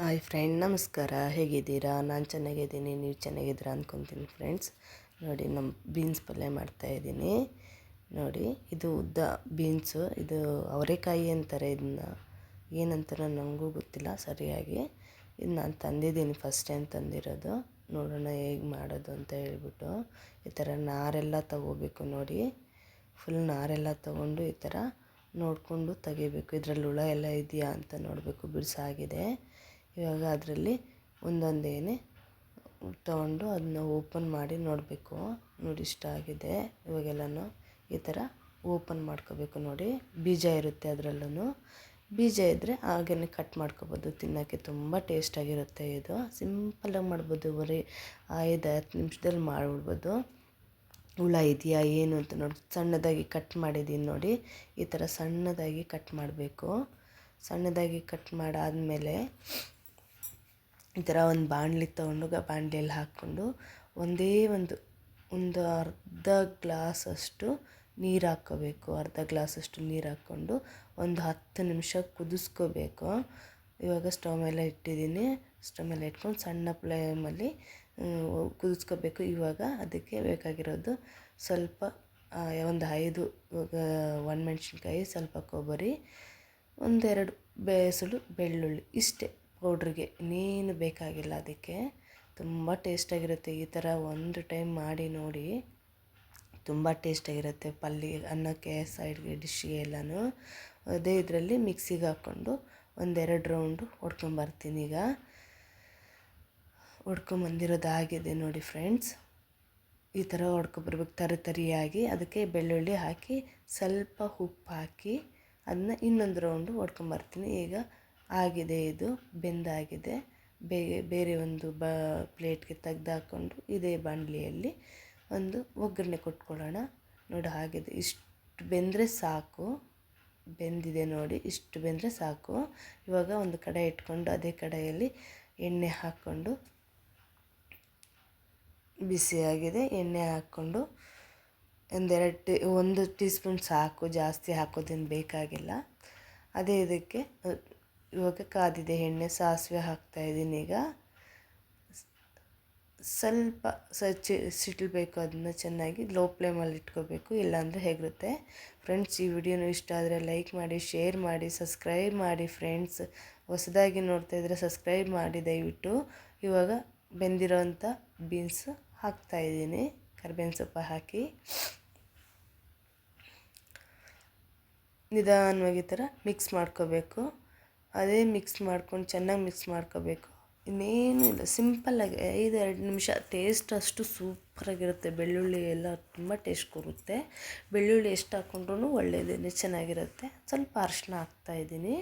Hi friend, ನಮಸ್ಕಾರ. ಹೇಗಿದ್ದೀರಾ? ನಾನು ಚೆನ್ನಾಗಿದ್ದೀನಿ. ನೀವು ಚೆನ್ನಾಗಿದ್ದೀರಾ ಅಂದ್ಕೊತೀನಿ ಫ್ರೆಂಡ್ಸ್. ನೋಡಿ ನಮ್ಮ ಬೀನ್ಸ್ ಪಲ್ಯ ಮಾಡ್ತಾಯಿದ್ದೀನಿ ನೋಡಿ, ಇದು ಉದ್ದ ಬೀನ್ಸು. ಇದು ಅವರೆಕಾಯಿ ಅಂತಾರೆ. ಇದನ್ನ ಏನಂತಾರೆ ನನಗೂ ಗೊತ್ತಿಲ್ಲ ಸರಿಯಾಗಿ. ಇದು ನಾನು ತಂದಿದ್ದೀನಿ ಫಸ್ಟ್ ಟೈಮ್ ತಂದಿರೋದು. ನೋಡೋಣ ಹೇಗೆ ಮಾಡೋದು ಅಂತ ಹೇಳ್ಬಿಟ್ಟು. ಈ ಥರ ನಾರೆಲ್ಲ ತಗೋಬೇಕು ನೋಡಿ. ಫುಲ್ ನಾರೆಲ್ಲ ತಗೊಂಡು ಈ ಥರ ನೋಡಿಕೊಂಡು ತೆಗಿಬೇಕು. ಇದರಲ್ಲಿ ಹುಳ ಎಲ್ಲ ಇದೆಯಾ ಅಂತ ನೋಡಬೇಕು. ಬಿಡಿಸಾಗಿದೆ ಇವಾಗ ಅದರಲ್ಲಿ ಒಂದೊಂದೇನೆ ತೊಗೊಂಡು ಅದನ್ನ ಓಪನ್ ಮಾಡಿ ನೋಡಬೇಕು. ನೋಡಿ ಇಷ್ಟ ಆಗಿದೆ. ಇವಾಗೆಲ್ಲನೂ ಈ ಥರ ಓಪನ್ ಮಾಡ್ಕೋಬೇಕು ನೋಡಿ. ಬೀಜ ಇರುತ್ತೆ ಅದರಲ್ಲೂ ಬೀಜ ಇದ್ದರೆ ಹಾಗೇ ಕಟ್ ಮಾಡ್ಕೋಬೋದು. ತಿನ್ನೋಕ್ಕೆ ತುಂಬ ಟೇಸ್ಟಾಗಿರುತ್ತೆ ಇದು. ಸಿಂಪಲಾಗಿ ಮಾಡ್ಬೋದು. ಬರೀ ಐದು, ಹತ್ತು ನಿಮಿಷದಲ್ಲಿ ಮಾಡಿಬಿಡ್ಬೋದು. ಹುಳ ಇದೆಯಾ, ಏನು ಅಂತ ನೋಡಿ. ಸಣ್ಣದಾಗಿ ಕಟ್ ಮಾಡಿದ್ದೀನಿ ನೋಡಿ. ಈ ಥರ ಸಣ್ಣದಾಗಿ ಕಟ್ ಮಾಡಬೇಕು. ಸಣ್ಣದಾಗಿ ಕಟ್ ಮಾಡಾದಮೇಲೆ ಈ ಥರ ಒಂದು ಬಾಣಲಿ ತೊಗೊಂಡು ಬಾಣಲಿಯಲ್ಲಿ ಹಾಕ್ಕೊಂಡು ಒಂದೇ ಒಂದು ಒಂದು ಅರ್ಧ ಗ್ಲಾಸಷ್ಟು ನೀರು ಹಾಕ್ಕೋಬೇಕು. ಅರ್ಧ ಗ್ಲಾಸಷ್ಟು ನೀರು ಹಾಕ್ಕೊಂಡು ಒಂದು ಹತ್ತು ನಿಮಿಷ ಕುದಿಸ್ಕೋಬೇಕು. ಇವಾಗ ಸ್ಟವ್ ಮೇಲೆ ಇಟ್ಟಿದ್ದೀನಿ. ಸ್ಟವ್ ಮೇಲೆ ಇಟ್ಕೊಂಡು ಸಣ್ಣ ಫ್ಲೇಮಲ್ಲಿ ಕುದಿಸ್ಕೋಬೇಕು. ಇವಾಗ ಅದಕ್ಕೆ ಬೇಕಾಗಿರೋದು ಸ್ವಲ್ಪ ಒಂದು ಐದು ಒಣಮೆಣ್ಸಿನ್ಕಾಯಿ, ಸ್ವಲ್ಪ ಕೊಬ್ಬರಿ, ಒಂದೆರಡು ಬೇಸಳು, ಬೆಳ್ಳುಳ್ಳಿ, ಇಷ್ಟೇ. ಪೌಡ್ರಿಗೆ ಇನ್ನೇನು ಬೇಕಾಗಿಲ್ಲ ಅದಕ್ಕೆ. ತುಂಬ ಟೇಸ್ಟಾಗಿರುತ್ತೆ ಈ ಥರ ಒಂದು ಟೈಮ್ ಮಾಡಿ ನೋಡಿ. ತುಂಬ ಟೇಸ್ಟಾಗಿರುತ್ತೆ ಪಲ್ಯ ಅನ್ನಕ್ಕೆ ಸೈಡ್ಗೆ ಡಿಶ್ಗೆ ಎಲ್ಲನೂ. ಅದೇ ಇದರಲ್ಲಿ ಮಿಕ್ಸಿಗೆ ಹಾಕ್ಕೊಂಡು ಒಂದೆರಡು ರೌಂಡು ಹೊಡ್ಕೊಂಬರ್ತೀನಿ ಈಗ. ಹೊಡ್ಕೊಂಬಂದಿರೋದಾಗಿದೆ ನೋಡಿ ಫ್ರೆಂಡ್ಸ್. ಈ ಥರ ಹೊಡ್ಕೊಬರ್ಬೇಕು ತರಿ ತರಿಯಾಗಿ. ಅದಕ್ಕೆ ಬೆಳ್ಳುಳ್ಳಿ ಹಾಕಿ ಸ್ವಲ್ಪ ಉಪ್ಪು ಹಾಕಿ ಅದನ್ನ ಇನ್ನೊಂದು ರೌಂಡು ಹೊಡ್ಕೊಂಬರ್ತೀನಿ ಈಗ. ಆಗಿದೆ ಇದು, ಬೆಂದಾಗಿದೆ. ಬೇರೆ ಒಂದು ಬ, ಪ್ಲೇಟ್ಗೆ ತೆಗ್ದು ಹಾಕ್ಕೊಂಡು ಇದೇ ಬಾಣಲಿಯಲ್ಲಿ ಒಂದು ಒಗ್ಗರಣೆ ಕೊಟ್ಕೊಳ್ಳೋಣ. ನೋಡಿ ಆಗಿದೆ ಇಷ್ಟು ಬೆಂದರೆ ಸಾಕು. ಬೆಂದಿದೆ ನೋಡಿ, ಇಷ್ಟು ಬೆಂದರೆ ಸಾಕು. ಇವಾಗ ಒಂದು ಕಡೆ ಇಟ್ಕೊಂಡು ಅದೇ ಕಡೆಯಲ್ಲಿ ಎಣ್ಣೆ ಹಾಕ್ಕೊಂಡು ಬಿಸಿಯಾಗಿದೆ ಎಣ್ಣೆ ಹಾಕ್ಕೊಂಡು ಒಂದೆರಡು ಟೀ, ಒಂದು ಟೀ ಸ್ಪೂನ್ ಸಾಕು ಜಾಸ್ತಿ ಹಾಕೋದೇನು ಬೇಕಾಗಿಲ್ಲ. ಅದೇ ಇದಕ್ಕೆ ಇವಾಗ ಕಾದಿದೆ ಎಣ್ಣೆ ಸಾಸಿವೆ ಹಾಕ್ತಾಯಿದ್ದೀನಿ ಈಗ. ಸ್ವಲ್ಪ ಸಚ್ಚಿ ಸಿಟ್ಲಬೇಕು ಅದನ್ನ ಚೆನ್ನಾಗಿ ಲೋ ಫ್ಲೇಮಲ್ಲಿ ಇಟ್ಕೋಬೇಕು, ಇಲ್ಲಾಂದರೆ ಹೇಗಿರುತ್ತೆ. ಫ್ರೆಂಡ್ಸ್, ಈ ವಿಡಿಯೋನು ಇಷ್ಟ ಆದರೆ ಲೈಕ್ ಮಾಡಿ, ಶೇರ್ ಮಾಡಿ, ಸಬ್ಸ್ಕ್ರೈಬ್ ಮಾಡಿ ಫ್ರೆಂಡ್ಸ್. ಹೊಸದಾಗಿ ನೋಡ್ತಾಯಿದ್ರೆ ಸಬ್ಸ್ಕ್ರೈಬ್ ಮಾಡಿ ದಯವಿಟ್ಟು. ಇವಾಗ ಬೆಂದಿರೋಂಥ ಬೀನ್ಸ್ ಹಾಕ್ತಾಯಿದ್ದೀನಿ ಕರ್ಬೇವಿನ ಸೊಪ್ಪು ಹಾಕಿ. ನಿಧಾನವಾಗಿ ಥರ ಮಿಕ್ಸ್ ಮಾಡ್ಕೋಬೇಕು. ಅದೇ ಮಿಕ್ಸ್ ಮಾಡ್ಕೊಂಡು ಚೆನ್ನಾಗಿ ಮಿಕ್ಸ್ ಮಾಡ್ಕೋಬೇಕು. ಇನ್ನೇನು ಇಲ್ಲ ಸಿಂಪಲ್ಲಾಗಿ ಐದು ಎರಡು ನಿಮಿಷ ಟೇಸ್ಟ್ ಅಷ್ಟು ಸೂಪರಾಗಿರುತ್ತೆ ಬೆಳ್ಳುಳ್ಳಿ ಎಲ್ಲ ತುಂಬ ಟೇಸ್ಟ್ ಕೊಡುತ್ತೆ. ಬೆಳ್ಳುಳ್ಳಿ ಎಷ್ಟು ಹಾಕ್ಕೊಂಡ್ರೂ ಒಳ್ಳೆಯದೇ ಚೆನ್ನಾಗಿರುತ್ತೆ. ಸ್ವಲ್ಪ ಅರಿಶಿನ ಹಾಕ್ತಾಯಿದ್ದೀನಿ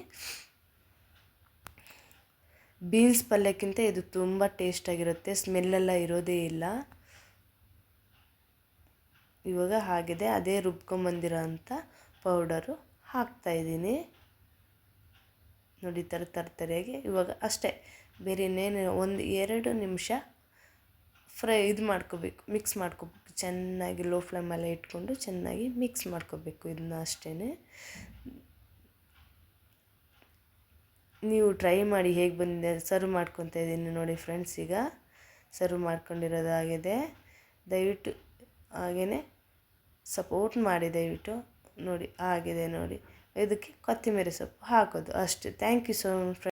ಬೀನ್ಸ್ ಪಲ್ಯಕ್ಕಿಂತ ಇದು ತುಂಬ ಟೇಸ್ಟಾಗಿರುತ್ತೆ ಸ್ಮೆಲ್ಲೆಲ್ಲ ಇರೋದೇ ಇಲ್ಲ. ಇವಾಗ ಆಗಿದೆ ಅದೇ ರುಬ್ಕೊಂಬಂದಿರೋ ಅಂಥ ಪೌಡರು ಹಾಕ್ತಾಯಿದ್ದೀನಿ ನೋಡಿ ಥರ ತರ್ತರಿಯಾಗಿ ಇವಾಗ ಅಷ್ಟೇ. ಬೇರೆ ಇನ್ನೇನು ಒಂದು ಎರಡು ನಿಮಿಷ ಫ್ರೈ ಇದು ಮಾಡ್ಕೋಬೇಕು, ಮಿಕ್ಸ್ ಮಾಡ್ಕೋಬೇಕು. ಚೆನ್ನಾಗಿ ಲೋ ಫ್ಲೇಮಲ್ಲೇ ಇಟ್ಕೊಂಡು ಚೆನ್ನಾಗಿ ಮಿಕ್ಸ್ ಮಾಡ್ಕೋಬೇಕು ಇದನ್ನ ಅಷ್ಟೇ ನೀವು ಟ್ರೈ ಮಾಡಿ ಹೇಗೆ ಬಂದಿದೆ, ಸರ್ವ್ ಮಾಡ್ಕೊತಾ ಇದ್ದೀನಿ ನೋಡಿ ಫ್ರೆಂಡ್ಸ್, ಈಗ ಸರ್ವ್ ಮಾಡ್ಕೊಂಡಿರೋದಾಗಿದೆ ದಯವಿಟ್ಟು ಹಾಗೆಯೇ ಸಪೋರ್ಟ್ ಮಾಡಿ, ದಯವಿಟ್ಟು ನೋಡಿ, ಆಗಿದೆ ನೋಡಿ. ಇದಕ್ಕೆ ಕೊತ್ತಂಬರಿ ಸೊಪ್ಪು ಹಾಕೋದು ಅಷ್ಟೆ. Thank you so much